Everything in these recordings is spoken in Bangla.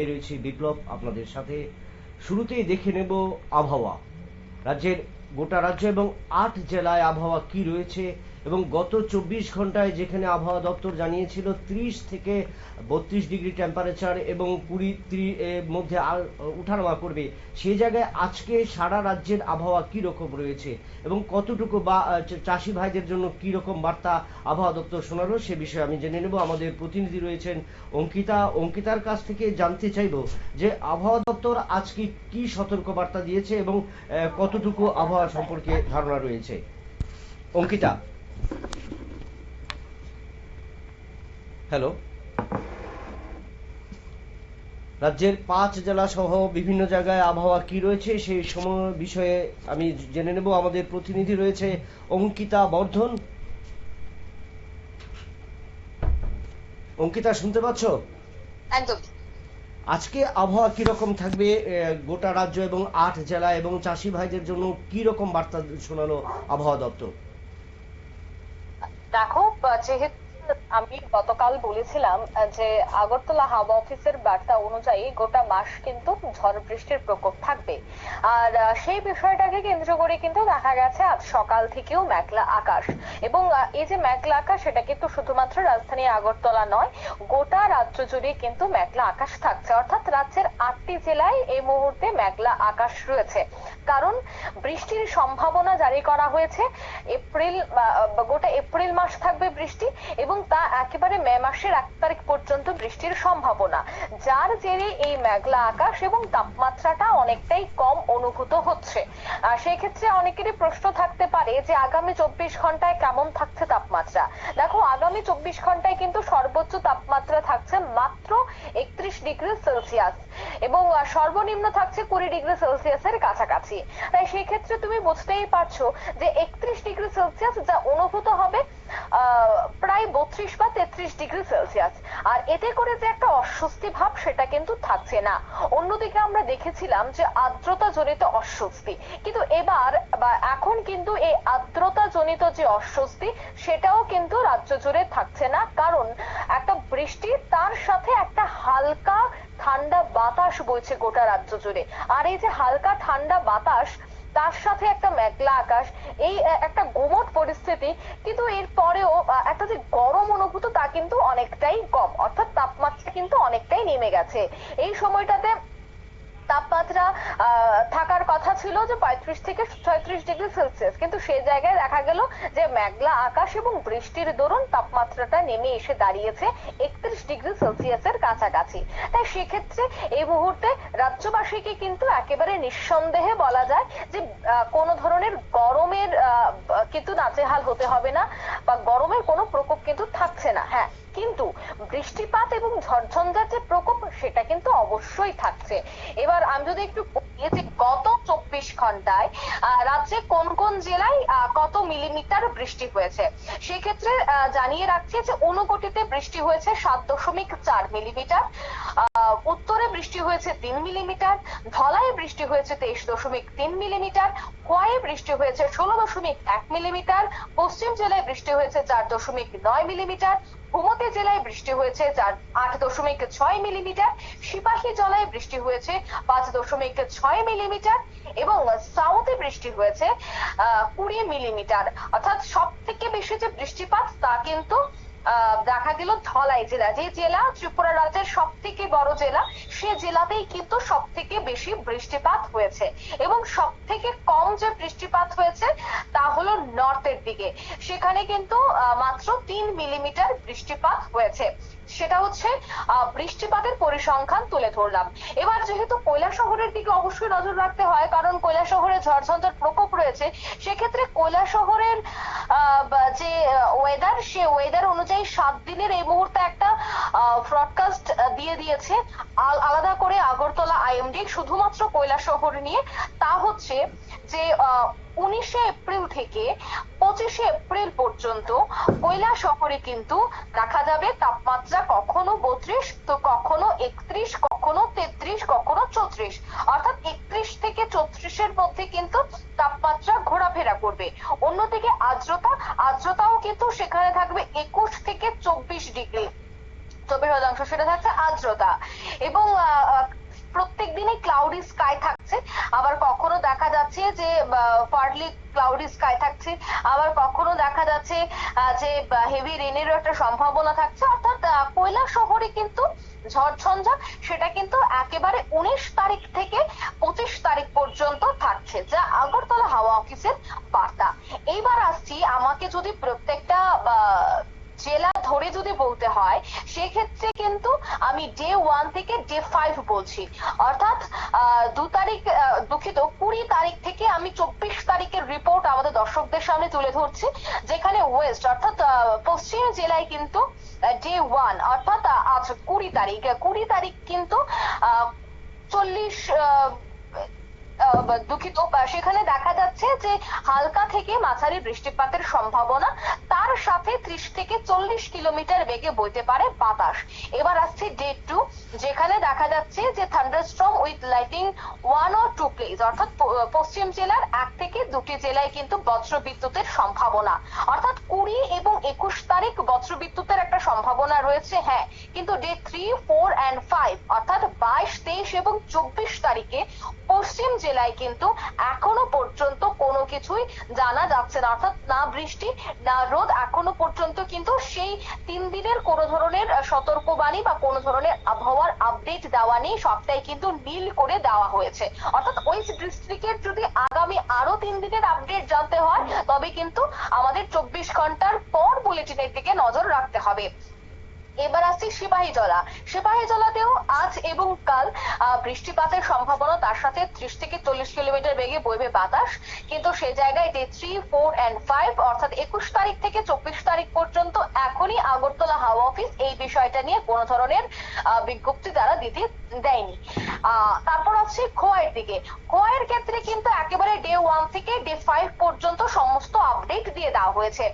রয়েছে বিপ্লব আপনাদের সাথে। শুরুতেই দেখে নেব আবহাওয়া। রাজ্যের গোটা রাজ্য এবং আট জেলায় আবহাওয়া কি রয়েছে এবং গত চব্বিশ ঘন্টায় যেখানে আবহাওয়া দপ্তর জানিয়েছিল ত্রিশ থেকে বত্রিশ ডিগ্রি টেম্পারেচার এবং কুড়ি মধ্যে আর উঠানামা করবে, সে জায়গায় আজকে সারা রাজ্যের আবহাওয়া কি রকম রয়েছে এবং কতটুকু বা চাষি ভাইদের জন্য কি রকম বার্তা আবহাওয়া দপ্তর শোনালো সে বিষয়ে আমি জেনে নেব। আমাদের প্রতিনিধি রয়েছেন অঙ্কিতা। অঙ্কিতার কাছ থেকে জানতে চাইব যে আবহাওয়া দপ্তর আজকে কি সতর্ক বার্তা দিয়েছে এবং কতটুকু আবহাওয়া সম্পর্কে ধারণা রয়েছে। অঙ্কিতা। হ্যালো রাজ্যের পাঁচ জেলা সহ বিভিন্ন জায়গায় আবহাওয়া কি রয়েছে সেই সময় বিষয়ে আমি জেনে নেব। আমাদের প্রতিনিধি রয়েছে অঙ্কিতা বর্ধন। অঙ্কিতা শুনতে পাচ্ছ? একদম। আজকে আবহাওয়া কি রকম থাকবে গোটা রাজ্য এবং আট জেলা এবং চাষি ভাইদের জন্য কি রকম বার্তা শোনালো আবহাওয়া দপ্তর? দেখো আহ, যেহেতু আমি গতকাল বলেছিলাম যে আগরতলা হাওয়া অফিসের বার্তা অনুযায়ী গোটা মাস কিন্তু ঝড় বৃষ্টির প্রকোপ থাকবে। আর সেই বিষয়টাকে কেন্দ্র করে কিন্তু দেখা গেছে আজ সকাল থেকেও মেঘলা আকাশ। এবং এই যে মেঘলা আকাশ, সেটা কিন্তু শুধুমাত্র রাজধানী আগরতলা নয়, গোটা রাজ্য জুড়ে কিন্তু মেঘলা আকাশ থাকছে। অর্থাৎ রাজ্যের আটটি জেলায় এই মুহূর্তে মেঘলা আকাশ রয়েছে। কারণ, বৃষ্টির সম্ভাবনা জারি করা হয়েছে। এপ্রিল গোটা এপ্রিল মাস থাকবে বৃষ্টি এবং তা একেবারে মে মাসের এক তারিখ পর্যন্ত বৃষ্টির সম্ভাবনা। যার জেরে এই মেঘলা আকাশ এবং তাপমাত্রাটা অনেকটাই কম অনুভূত হচ্ছে। সেই ক্ষেত্রে অনেকেরই প্রশ্ন থাকতে পারে যে আগামী চব্বিশ ঘন্টায় কেমন থাকছে তাপমাত্রা? দেখো, আগামী চব্বিশ ঘন্টায় কিন্তু সর্বোচ্চ তাপমাত্রা থাকছে মাত্র একত্রিশ ডিগ্রি সেলসিয়াস এবং সর্বনিম্ন থাকছে কুড়ি ডিগ্রি সেলসিয়াসের কাছাকাছি। তাই সেই ক্ষেত্রে তুমি বুঝতেই পারছ যে একত্রিশ ডিগ্রি সেলসিয়াস যা অনুভূত হবে প্রায় বত্রিশ বা তেত্রিশ ডিগ্রি সেলসিয়াস। আর এতে করে যে একটা অস্বস্তি ভাব, সেটা কিন্তু থাকছে না। অন্যদিকে আমরা দেখেছিলাম যে আর্দ্রতা জনিত অস্বস্তি। কিন্তু এবার বা এখন কিন্তু এই আর্দ্রতা জনিত যে অস্বস্তি, সেটাও কিন্তু রাজ্য জুড়ে থাকছে না। কারণ একটা বৃষ্টি, তার সাথে একটা হালকা ঠান্ডা বাতাস বইছে গোটা রাজ্য জুড়ে। আর এই যে হালকা ঠান্ডা বাতাস তার সাথে একটা মেঘলা আকাশ, এই একটা গুমট পরিস্থিতি, কিন্তু এর পরেও একটা যে গরম অনুভূত তা কিন্তু অনেকটাই কম, অর্থাৎ তাপমাত্রা কিন্তু অনেকটাই নেমে গেছে। এই সময়টাতে তাপমাত্রা থাকার কথা ছিল যে পঁয়ত্রিশ থেকে ছয়ত্রিশ ডিগ্রি সেলসিয়াস। কিন্তু সেই জায়গায় দেখা গেল যে মেঘলা আকাশ এবং বৃষ্টির দরুন তাপমাত্রাটা নেমে এসে দাঁড়িয়েছে একত্রিশ ডিগ্রি সেলসিয়াসের কাছাকাছি। তাই সেক্ষেত্রে এই মুহূর্তে রাজ্যবাসীকে কিন্তু একেবারে নিঃসন্দেহে বলা যায় যে কোনো ধরনের গরমের কিন্তু নাজেহাল হতে হবে না বা গরমের কোনো প্রকোপ কিন্তু থাকছে না। হ্যাঁ কিন্তু বৃষ্টিপাত এবং ঝড়ঝঞ্ঝার যে প্রকোপ সেটা কিন্তু অবশ্যই থাকছে। এবার আমি যদি একটু বলি যে গত চব্বিশ ঘন্টায় রাজ্যে কোন কোন জেলায় কত মিলিমিটার বৃষ্টি হয়েছে? সেক্ষেত্রে জানিয়ে রাখছি যে ঊনকোটিতে বৃষ্টি হয়েছে সাত দশমিক চার মিলিমিটার উত্তরে বৃষ্টি হয়েছে তিন মিলিমিটার, ধলায় বৃষ্টি হয়েছে তেইশ দশমিক তিন মিলিমিটার খোয়াই বৃষ্টি হয়েছে ষোলো দশমিক এক মিলিমিটার, পশ্চিম জেলায় বৃষ্টি হয়েছে চার দশমিক নয় মিলিমিটার ভূমতি জেলায় বৃষ্টি হয়েছে চার আট দশমিক ছয় মিলিমিটার। সিপাহী জলায় বৃষ্টি হয়েছে, পাঁচ দশমিক ছয় মিলিমিটার এবং সাউথে বৃষ্টি হয়েছে, আহ, কুড়ি মিলিমিটার। অর্থাৎ সব থেকে বেশি যে বৃষ্টিপাত, তা কিন্তু দেখা গেল ধলাই জেলা। যে জেলা ত্রিপুরা রাজ্যের সব থেকে বড় জেলা, সে জেলাতেই কিন্তু সব থেকে বেশি বৃষ্টিপাত হয়েছে। এবং সব থেকে কম যে বৃষ্টিপাত হয়েছে, তা হলো নর্থের দিকে। সেখানে কিন্তু মাত্র তিন মিলিমিটার বৃষ্টিপাত হয়েছে। সেটা হচ্ছে বৃষ্টিপাতের পরিসংখ্যান তুলে ধরলাম। এবার যেহেতু কৈলা শহরের দিকে অবশ্যই নজর রাখতে হয়, কারণ কৈলা শহরে ঝড়ঝঞ্ঝার প্রকোপ রয়েছে, সেক্ষেত্রে কৈলা শহরের যে ওয়েদার সে ওয়েদার অনুযায়ী সাত দিনের এই মুহূর্তে একটা ব্রডকাস্ট দিয়ে দিয়েছে। আলাদা করে আগরতলা আইএমডি, শুধুমাত্র কৈলা শহর নিয়ে। তা হচ্ছে যে উনিশে এপ্রিল থেকে পঁচিশে এপ্রিল পর্যন্ত কৈলা শহরে কিন্তু দেখা যাবে তাপমাত্রা কখনো বত্রিশ, তো কখনো একত্রিশ, কখনো তেত্রিশ, কখনো চৌত্রিশ। অর্থাৎ একত্রিশ থেকে চৌত্রিশের মধ্যে কিন্তু তাপমাত্রা ঘোরাফেরা করবে। অন্যদিকে আর্দ্রতা, আর্দ্রতাও কিন্তু সেখানে থাকবে একুশ থেকে অংশ, সেটা থাকছে আর্দ্রতা। এবং প্রত্যেক দিনই ক্লাউডি স্কাই থাকছে। আবার কখনো দেখা যাচ্ছে যে পার্টলি ক্লাউডি স্কাই থাকছে। আবার কখনো দেখা যাচ্ছে যে হেভি রেনেরও একটা সম্ভাবনা থাকছে। অর্থাৎ কৈলাস শহরে কিন্তু ঝড়ঝঞ্ঝা, সেটা কিন্তু একেবারে উনিশ বলছি। অর্থাৎ দু তারিখ দুঃখিত, কুড়ি তারিখ থেকে আমি চব্বিশ তারিখের রিপোর্ট আমাদের দর্শকদের সামনে তুলে ধরছি, যেখানে ওয়েস্ট অর্থাৎ পশ্চিম জেলায় কিন্তু ডে ওয়ান অর্থাৎ আজ কুড়ি তারিখ কুড়ি তারিখ কিন্তু চল্লিশ দুঃখিত সেখানে দেখা যাচ্ছে যে হালকা থেকে মাঝারি বৃষ্টিপাতের সম্ভাবনা, তার সাথে ত্রিশ থেকে চল্লিশ কিলোমিটার বেগে বইতে পারে বাতাস। এবার আসছে ডে টু যেখানে দেখা যাচ্ছে যে thunderstorm with lighting one or two place অর্থাৎ পশ্চিম জেলার এক থেকে দুটি জেলায় কিন্তু বজ্র বিদ্যুতের সম্ভাবনা। অর্থাৎ কুড়ি এবং একুশ তারিখ বজ্র বিদ্যুতের একটা সম্ভাবনা রয়েছে হ্যাঁ কিন্তু day three, four and five, অর্থাৎ বাইশ, তেইশ এবং চব্বিশ তারিখে পশ্চিম জেলায় কিন্তু এখনও কিছুই জানা যাচ্ছে না, অর্থাৎ না বৃষ্টি, না রোদ এখনও পর্যন্ত কিন্তু সেই তিন দিনের কোনো ধরনের সতর্কবাণী বা কোনো ধরনের আবহাওয়ার আপডেট দেওয়া নেই, সবটাই কিন্তু নীল করে দেওয়া হয়েছে। অর্থাৎ ওই ডিস্ট্রিক্টের যদি আগামী আরও তিন দিনের আপডেট জানতে হয়, তবে কিন্তু আমাদের চব্বিশ ঘণ্টার পর বুলেটিনের দিকে নজর রাখতে হবে। এবার আসছি সিপাহী জলা। সিপাহী জলাতেও আজ এবং কাল বৃষ্টিপাতের সম্ভাবনা, তার সাথে ত্রিশ থেকে চল্লিশ কিলোমিটার বেগে বইবে বাতাস। কিন্তু সে জায়গায় day three four and five অর্থাৎ একুশ তারিখ থেকে চব্বিশ তারিখ পর্যন্ত এখনই আগরতলা হাওয়া অফিস এই বিষয়টা নিয়ে কোনো ধরনের বিজ্ঞপ্তি তারা দিতে দেয়নি। তারপর হচ্ছে খোয়াইয়ের দিকে। খোয়াইয়ের ক্ষেত্রে কিন্তু একেবারে ডে ওয়ান থেকে ডে ফাইভ পর্যন্ত সমস্ত আপডেট দিয়ে দেওয়া হয়েছে।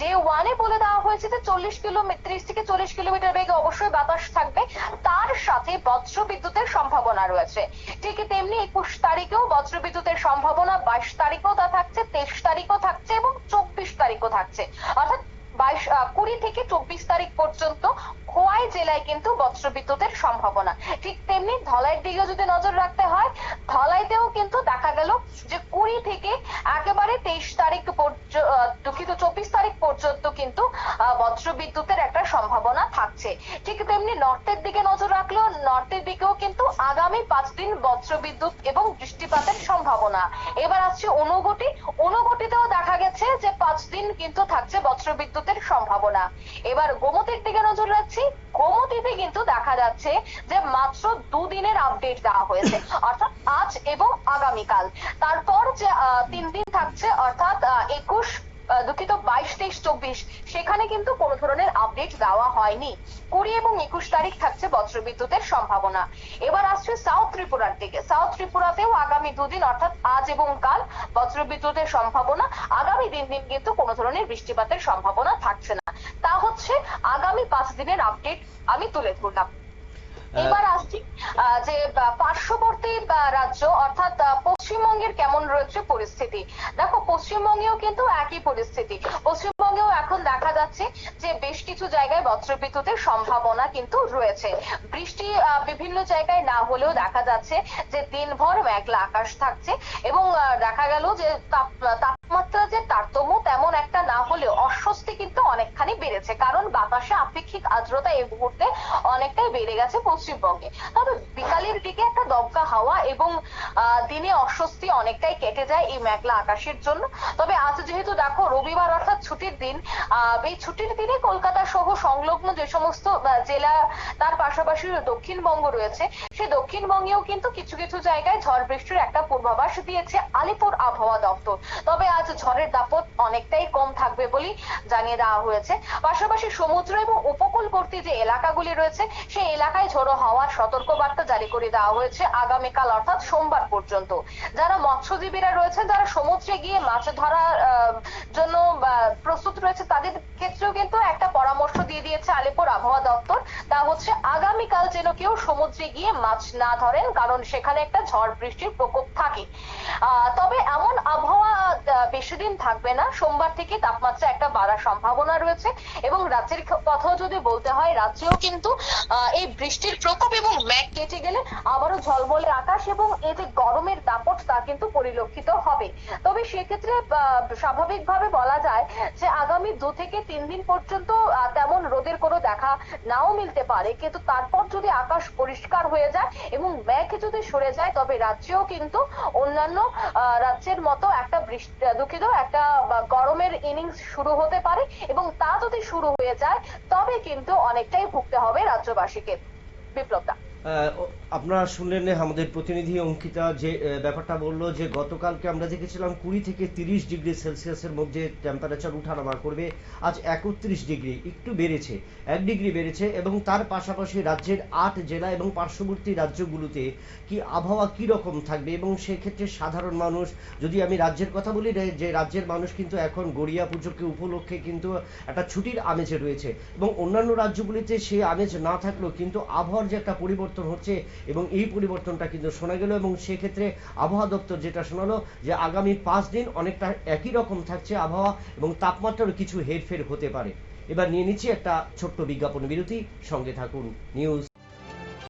ডে ওয়ানে বলে দেওয়া হয়েছে যে চল্লিশ কিলোমিটার ত্রিশ থেকে চল্লিশ কিলোমিটার বেগে অবশ্যই বাতাস থাকবে। তার সাথে বজ্র বিদ্যুতের সম্ভাবনা রয়েছে। ঠিক তেমনি একুশ তারিখেও বজ্র বিদ্যুতের সম্ভাবনা, বাইশ তারিখেও তা থাকছে, তেইশ তারিখও থাকছে এবং চব্বিশ তারিখও থাকছে। অর্থাৎ বাইশ কুড়ি থেকে চব্বিশ তারিখ পর্যন্ত খোয়াই জেলায় কিন্তু বজ্র বিদ্যুতের সম্ভাবনা। ঠিক তেমনি ধলাইয়ের দিকেও যদি নজর রাখতে হয় ধলাইতেও কিন্তু দেখা গেল যে কুড়ি থেকে একেবারে তেইশ তারিখ পর্য- আহ, দুঃখিত চব্বিশ তারিখ পর্যন্ত কিন্তু বজ্র বিদ্যুতের একটা সম্ভাবনা থাকছে। ঠিক তেমনি নর্থের দিকে নজর রাখলেও নর্থের দিকেও কিন্তু আগামী পাঁচ দিন বজ্র বিদ্যুৎ এবং বৃষ্টিপাতের সম্ভাবনা। এবার আসছে অনুগটি অনুগটিতেও দেখা গেছে যে পাঁচ দিন কিন্তু থাকছে বজ্র বিদ্যুতের সম্ভাবনা। এবার গোমতির দিকে নজর রাখছি। গোমতিতে কিন্তু দেখা যাচ্ছে যে মাত্র দুদিনের আপডেট দেওয়া হয়েছে। অর্থাৎ আজ এবং আগামীকাল। তারপর যে তিন দিন থাকছে, অর্থাৎ একুশ দুঃখিত, বাইশ, তেইশ, চব্বিশ। সেখানে কিন্তু কোনো ধরনের আপডেট দেওয়া হয়নি। কুড়ি এবং একুশ তারিখ থাকছে বজ্রবিদ্যুতের সম্ভাবনা। এবার আসছে সাউথ ত্রিপুরার দিকে। সাউথ ত্রিপুরাতেও আগামী দুদিন, অর্থাৎ আজ এবং কাল, বজ্রবিদ্যুতের সম্ভাবনা। আগামী দিন দিন কিন্তু কোনো ধরনের বৃষ্টিপাতের সম্ভাবনা থাকছে না। তা হচ্ছে, আগামী পাঁচ দিনের আপডেট আমি তুলে ধরলাম। এবার আসছি যে পার্শ্ববর্তী রাজ্য, অর্থাৎ পশ্চিমবঙ্গের কেমন রয়েছে পরিস্থিতি। দেখো, পশ্চিমবঙ্গেও কিন্তু একই পরিস্থিতি। পশ্চিমবঙ্গেও এখন দেখা যাচ্ছে যে বেশ কিছু জায়গায় বজ্রবিদ্যুতের সম্ভাবনা কিন্তু রয়েছে। বৃষ্টি বিভিন্ন জায়গায় না হলেও দেখা যাচ্ছে যে দিনভর মেঘলা আকাশ থাকছে এবং দেখা গেল যে তাপ- তাপমাত্রা যে তারতম্য তেমন একটা না হলেও অস্বস্তি কিন্তু অনেকখানি বেড়েছে। কারণ বাতাসে আপেক্ষিক আর্দ্রতা এই মুহূর্তে অনেকটাই বেড়ে গেছে পশ্চিমবঙ্গে। তবে বিকালের দিকে একটা দমকা হাওয়া এবং দিনে অস্বস্তি অনেকটাই কেটে যায় এই মেঘলা আকাশের জন্য। তবে আজ যেহেতু দেখো রবিবার অর্থাৎ ছুটির দিন আহ, এই ছুটির দিনে কলকাতা সহ সংলগ্ন যে সমস্ত জেলা তার পাশাপাশি দক্ষিণবঙ্গ রয়েছে সেই দক্ষিণবঙ্গেও কিন্তু কিছু কিছু জায়গায় ঝড় বৃষ্টির একটা পূর্বাভাস দিয়েছে আলিপুর আবহাওয়া দপ্তর। তবে আজ ঝড়ের দাপট অনেকটাই কম থাকবে বলেই জানিয়ে দেওয়া হয়েছে। পাশাপাশি সমুদ্র এবং উপকূলবর্তী যে এলাকাগুলি রয়েছে সেই এলাকায় ঝোড়ো হওয়ার সতর্কবার্তা জারি করে দেওয়া হয়েছে আগামীকাল অর্থাৎ সোমবার পর্যন্ত। যারা মৎস্যজীবীরা রয়েছে যারা সমুদ্রে গিয়ে মাছ ধরার জন্য আহ, প্রস্তুত রয়েছে তাদের ক্ষেত্রেও কিন্তু একটা পরামর্শ দিয়ে দিয়েছে আলিপুর আবহাওয়া দপ্তর। তা হচ্ছে, আগামীকাল যেন কেউ সমুদ্রে গিয়ে মাছ না ধরেন, কারণ সেখানে একটা ঝড় বৃষ্টির প্রকোপ থাকে। তবে এমন আবহাওয়া বেশি দিন থাকবে না। সোমবার থেকে তাপমাত্রা একটা বাড়ার সম্ভাবনা রয়েছে এবং রাজ্যের কথাও যদি বলতে হয়, রাজ্যেও কিন্তু এই বৃষ্টির প্রকোপ এবং ম্যাঘ কেটে গেলে আবারও ঝলমলে আকাশ এবং এই যে গরমের দাপট তা কিন্তু পরিলক্ষিত হবে। তবে সেক্ষেত্রে স্বাভাবিকভাবে বলা যায় যে আগামী দু থেকে তিন দিন পর্যন্ত তেমন রোদের কোনো দেখা নাও মিলতে পারে। কিন্তু তারপর যদি আকাশ পরিষ্কার হয়ে যায় এবং মেঘ যদি সরে যায়, তবে রাজ্যেও কিন্তু অন্যান্য রাজ্যের মতো একটা বৃষ্টি দুঃখিত একটা গরমের ইনিংস শুরু হতে পারে, এবং তা যদি শুরু হয়ে যায়, তবে কিন্তু অনেকটাই ভুগতে হবে রাজ্যবাসীকে। বিপ্লবটা আপনারা শুনলেন আমাদের প্রতিনিধি অঙ্কিতা যে ব্যাপারটা বলল যে, গতকালকে আমরা দেখেছিলাম কুড়ি থেকে তিরিশ ডিগ্রি সেলসিয়াসের মধ্যে টেম্পারেচার উঠানামা করবে। আজ একত্রিশ ডিগ্রি, একটু বেড়েছে, এক ডিগ্রি বেড়েছে এবং তার পাশাপাশি রাজ্যের আট জেলা এবং পার্শ্ববর্তী রাজ্যগুলোতে কি আবহাওয়া কি রকম থাকবে? এবং সেক্ষেত্রে সাধারণ মানুষ, যদি আমি রাজ্যের কথা বলি যে রাজ্যের মানুষ কিন্তু এখন গড়িয়া পুজোকে উপলক্ষে কিন্তু একটা ছুটির আমেজে রয়েছে এবং অন্যান্য রাজ্যগুলিতে সেই আমেজ না থাকলেও কিন্তু আবহাওয়ার যে একটা পরিবর্তন হচ্ছে এবং এই পরিবর্তনটা কিন্তু শোনা গেল এবং সেক্ষেত্রে আবহাওয়া দপ্তর যেটা শোনালো যে আগামী পাঁচ দিন অনেকটা একই রকম থাকছে আবহাওয়া এবং তাপমাত্রারও কিছু হেরফের হতে পারে। এবার নিয়ে নিচ্ছি একটা ছোট্ট বিজ্ঞাপন বিরতি, সঙ্গে থাকুন। নিউজ